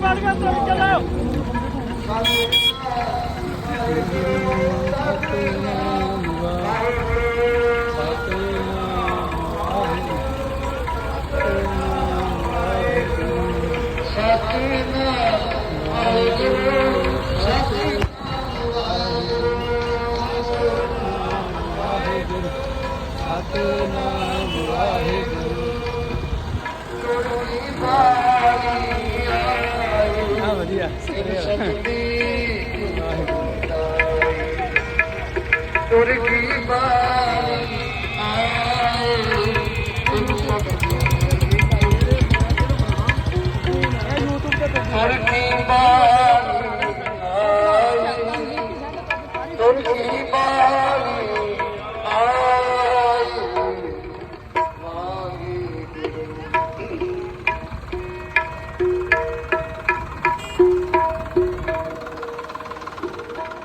ਬਣ ਗਿਆ ਤੁਰ ਚੱਲੋ ਆ ਵਧੀਆ ਤੁਰ ওরে কি বা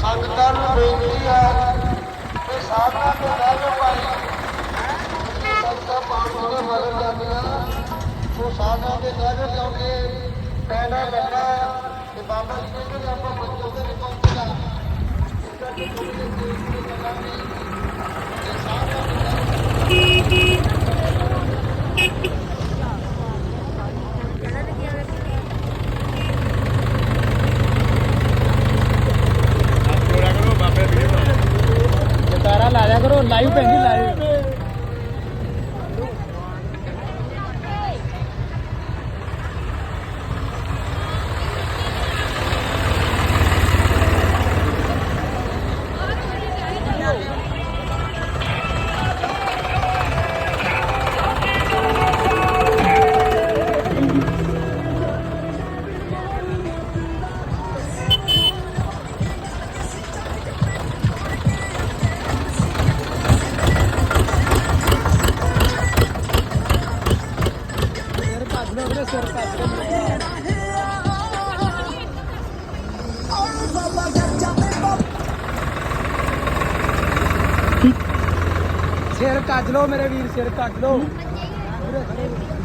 ਸੰਗਤਾਂ ਨੂੰ ਬੇਨਤੀ ਹੈ ਕਿ ਸਾਧਨਾ ਦੇ ਰਹਿ ਭਾਈ ਸੰਗਤਾਂ ਪਾਣੀ ਦੇ ਮਗਰ ਜਾਂਦੀਆਂ ਉਹ ਸਾਧਨਾ ਦੇ ਰਹਿ ਕਿਉਂਕਿ ਪੈਣਾ ਲੱਗਣਾ ਤੇ ਬਾਬਾ ਜੀ ਕਹਿੰਦੇ ਆਪਾਂ ਬੱਚੋਂ ਦੇ ਨਹੀਂ ਪਹੁੰਚਣਾ ਇਸ ਕਰਕੇ ਥੋੜ੍ਹੀ ਜਿਹੀ ਦੇਰ ਦੀ ਚੱਲਾਂਗੇ ਤੇ ਸਾਧਨਾ ਦੇ ਰਹਿ ਜਤਾਰਾ ਲਾ ਦਿਆ ਕਰੋ ਲਾਈਵ ਪੈਂਦੀ ਲਾਈਵ ਸਿਰ ਕੱਜ ਲੋ ਮੇਰੇ ਵੀਰ ਸਿਰ ਕੱਜ ਲੋ ਵੀਰੇ ਖੜੇ ਹੋ।